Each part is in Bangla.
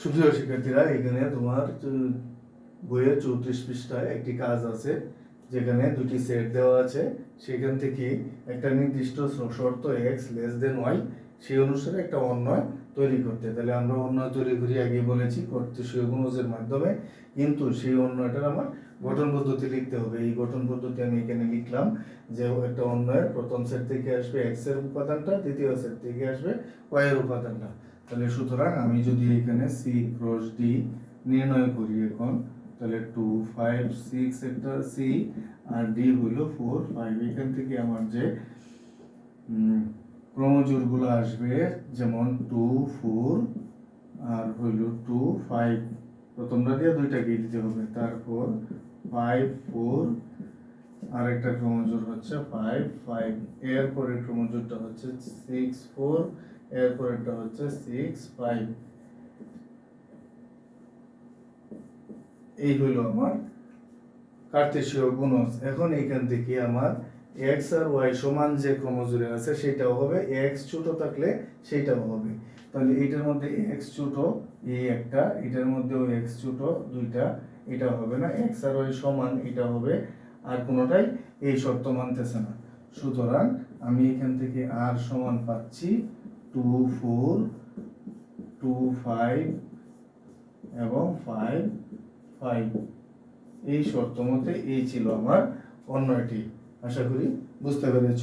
সুপ্রিয় শিক্ষার্থীরা, এখানে তোমার বইয়ের চৌত্রিশ পৃষ্ঠায় একটি কাজ আছে, যেখানে দুটি সেট দেওয়া আছে। সেখান থেকে একটা নির্দিষ্ট শর্ত এক্স লেস দেন ওয়াই সেই অনুসারে একটা অন্যয় তৈরি করতে। তাহলে আমরা অন্যয় তৈরি করি আগে বলেছি, করতে গুণজের মাধ্যমে। কিন্তু সেই অন্যয়টার আমার গঠন পদ্ধতি লিখতে হবে। এই গঠন পদ্ধতি আমি এখানে লিখলাম যে একটা অন্যয়ের প্রথম সেট থেকে আসবে এক্সের উপাদানটা, দ্বিতীয় সেট থেকে আসবে ওয়াই এর উপাদানটা। তাহলে সুতরাং আমি যদি এখানে সি ক্রস ডি নির্ণয় করি এখন, তাহলে টু ফাইভ সিক্স একটা সি আর ডি হইল ফোর ফাইভ এখান থেকে আমার যে ক্রমজোরগুলো আসবে, যেমন টু ফোর আর হইল টু ফাইভ প্রথমটা দিয়ে দুইটা দুইটাকে দিতে হবে, তারপর ফাইভ ফোর আর একটা ক্রমজোর হচ্ছে ফাইভ ফাইভ এর পরের ক্রমজোরটা হচ্ছে সিক্স ফোর এর পরেরটা হচ্ছে সিক্স ফাইভ এই হলো আমার কার্তেশীয় গুণজ। এখন এখান থেকে আমার এক্স আর ওয়াই সমান যে ক্রমজোরে আছে, সেটাও হবে। এক্স ছোট থাকলে সেটাও হবে। তাহলে এটার মধ্যে এক্স ছোট, এই একটা, এটার মধ্যেও এক্স ছোট, দুইটা এটা হবে না। এক্স আর ওয়াই সমান, এটা হবে। আর কোনোটাই এই শর্ত মানতেছে না। সুতরাং আমি এখান থেকে আর সমান পাচ্ছি। টু ফোর টু ফাইভ এবং ফাইভ ফাইভ এই শর্ত মতে এই ছিল আমার অন্যটি আশা করি বুঝতে পেরেছ।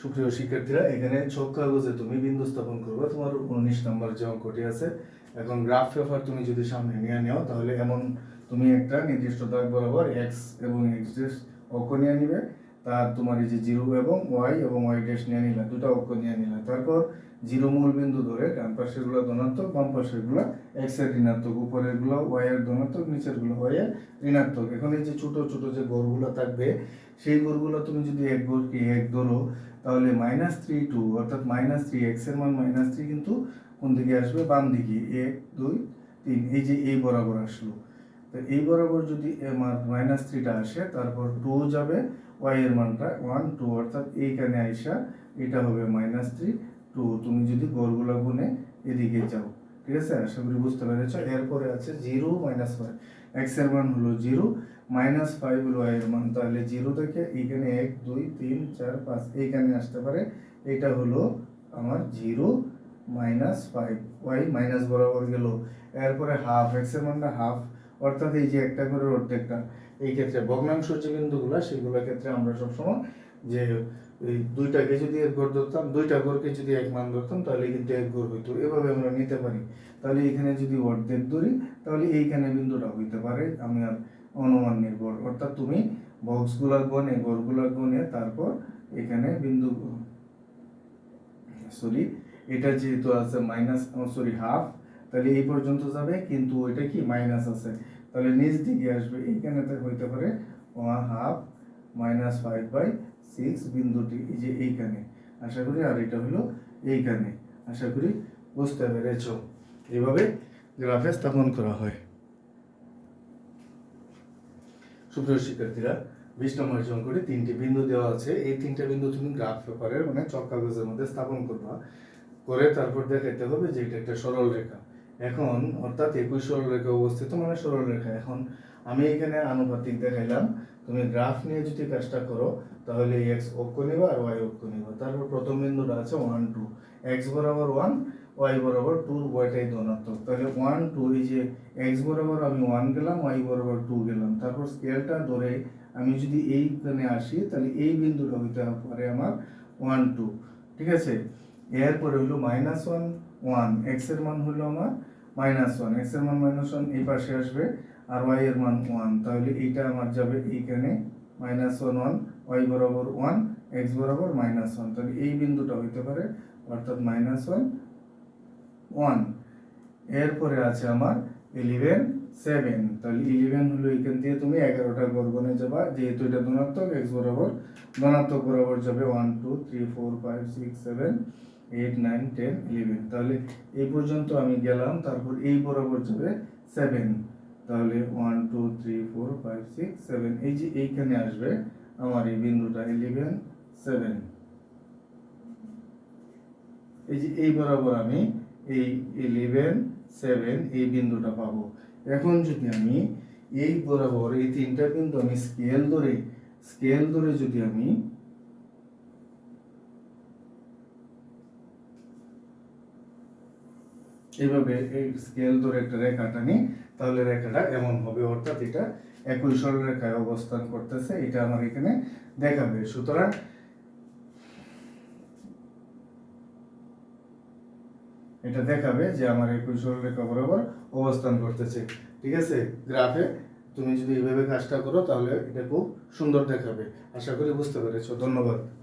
সুপ্রিয় শিক্ষার্থীরা, এখানে ছক কাগজে তুমি বিন্দু স্থাপন করবে। তোমার উনিশ নম্বর যে অঙ্কটি আছে, এখন গ্রাফ পেপার তুমি যদি সামনে নিয়ে নাও, তাহলে এমন তুমি একটা নির্দিষ্ট দাগ বরাবর এক্স এবং এক্স অক্ষ নিয়ে নিবে। তার তোমার এই যে জিরো এবং ওয়াই এবং ওয়াই ড্যাশ নিয়ে নিলে, দুটো অক্ষ নিয়ে নিলে। তারপর জিরো মূল বিন্দু ধরে ডান পাশেরগুলো ধনাত্মক, বাম পাশেরগুলো এক্সের ঋণাত্মক, উপরেরগুলো ওয়াই এর ধনাত্মক, নিচেরগুলো ওয়াই এর ঋণাত্মক। এখন এই যে ছোট ছোট যে গড়গুলো থাকবে, সেই গড়গুলো তুমি যদি এক গড়কে এক ধরো, তাহলে মাইনাস থ্রি টু অর্থাৎ মাইনাস থ্রি এক্সের মান মাইনাস থ্রি কিন্তু কোন দিকে আসবে? বাম দিকে। এক, দুই, তিন, এই যে এই বরাবর আসলো। তো এই বরাবর যদি মাইনাস থ্রিটা আসে, তারপর টু যাবে ওয়াই এর মানটা ওয়ান টু অর্থাৎ এইখানে আইসা এটা হবে মাইনাস থ্রি টু তুমি যদি গড়গুলো গুনে এদিকে যাও, ঠিক আছে? আশা করি বুঝতে পেরেছ? এরপরে আছে জিরো মাইনাস ফাইভ এক্সের মান হলো জিরো মাইনাস ফাইভ হলো ওয়াই এর মান, তাহলে জিরো থেকে এইখানে এক, দুই, তিন, চার, পাঁচ, এইখানে আসতে পারে, এটা হলো আমার zero minus five Y minus বরাবর গেল। এরপরে হাফ এক্সের মানটা হাফ অর্থাৎ এই যে একটা করে অর্ধেকটা এই ক্ষেত্রে ভগ্নাংশ যে বিন্দুগুলো সেগুলোর ক্ষেত্রে আমরা সবসময় যে এই দুইটাকে যদি এক ঘর ধরতাম, দুইটা ঘরকে যদি এক মান ধরতাম, তাহলে কিন্তু এক গড় হইতো। এভাবে আমরা নিতে পারি। তাহলে এখানে যদি অর্ধেক ধরি, তাহলে এইখানে বিন্দুটা হইতে পারে আমি আর অনুমান নির্ভর। অর্থাৎ তুমি বক্সগুলা গনে গড়গুলা গনে, তারপর এখানে বিন্দু সরি, এটা যেহেতু আছে মাইনাস সরি হাফ তাহলে এই পর্যন্ত যাবে, কিন্তু ওইটা কি মাইনাস আছে? তাহলে নিচ দিকে আসবে, এইখানে তো হইতে পারে one half minus five by six বিন্দুটি, এই যে এইখানে। আশা করি আর এটা হলো এইখানে। আশা করি বুঝতে পেরেছ। এইভাবে গ্রাফে স্থাপন করা হয়। সুপ্রিয় শিক্ষার্থীরা, বিশ নম্বর অঙ্কটি তিনটি বিন্দু দেওয়া আছে। এই তিনটা বিন্দু তুমি গ্রাফ পেপারের মানে চক কাগজের মধ্যে স্থাপন করবা। করে তারপর দেখাইতে হবে যে এটা একটা সরল রেখা এখন অর্থাৎ একুশ সরল রেখা অবস্থিত মানে সরল রেখা। এখন আমি এখানে আনুপাতিক দেখাইলাম। তুমি গ্রাফ নিয়ে যদি কাজটা করো, তাহলে এক্স অক্ষ নিবা আর ওয়াই অক্ষ নিবা। তারপর প্রথম বিন্দুটা আছে ওয়ান টু এক্স বরাবর ওয়ান ওয়াই বরাবর টু ওয়াইটাই ধনাত্মক। তাহলে ওয়ান টু এই যে এক্স বরাবর আমি ওয়ান গেলাম ওয়াই বরাবর টু গেলাম। তারপর স্কেলটা ধরে আমি যদি এইখানে আসি, তাহলে এই বিন্দুটা হইতে পারে আমার ওয়ান টু ঠিক আছে? এরপরে হলো মাইনাস ওয়ান ওয়ান, এক্সের মান হলো আমার মাইনাস ওয়ান, এক্সের মান মাইনাস ওয়ান এই পাশে আসবে আর ওয়াই এর মান ওয়ান, তাহলে এইটা আমার যাবে এইখানে মাইনাস ওয়ান ওয়ান, ওয়াই বরাবর ওয়ান, এক্স বরাবর মাইনাস ওয়ান, তাহলে এই বিন্দুটা হইতে পারে অর্থাৎ মাইনাস ওয়ান ওয়ান। এরপরে আছে আমার ইলেভেন, সেভেন, তাহলে ইলেভেন হলো এখান দিয়ে তুমি এগারোটা গর্গনে যাবা, যেহেতু এটা ধনাত্মক, এক্স বরাবর ধনাত্মক বরাবর যাবে one, two, three, four, five, six, seven eight nine ten eleven তাহলে এই পর্যন্ত আমি গেলাম, তারপর এই বরাবর যাবে সেভেন তাহলে one two three four five six seven এই যে এইখানে আসবে আমার এই বিন্দুটা ইলেভেন সেভেন এই যে এই বরাবর আমি এই ইলেভেন সেভেন এই বিন্দুটা পাবো। এখন যদি আমি এই বরাবর এই তিনটা বিন্দু আমি স্কেল ধরে স্কেল ধরে যদি আমি এইভাবে এই স্কেল ধরে একটা রেখা টানি, তাহলে রেখাটা এমন হবে। অর্থাৎ এটা একই সরলরেখায় অবস্থান করতেছে, এটা আমার এখানে দেখাবে। সুতরাং এটা দেখাবে যে আমার একই সরলরেখা বরাবর অবস্থান করতেছে। ঠিক আছে? গ্রাফে তুমি যদি এইভাবে কাজটা করো, তাহলে এটা খুব সুন্দর দেখাবে। আশা করি বুঝতে পেরেছ। ধন্যবাদ।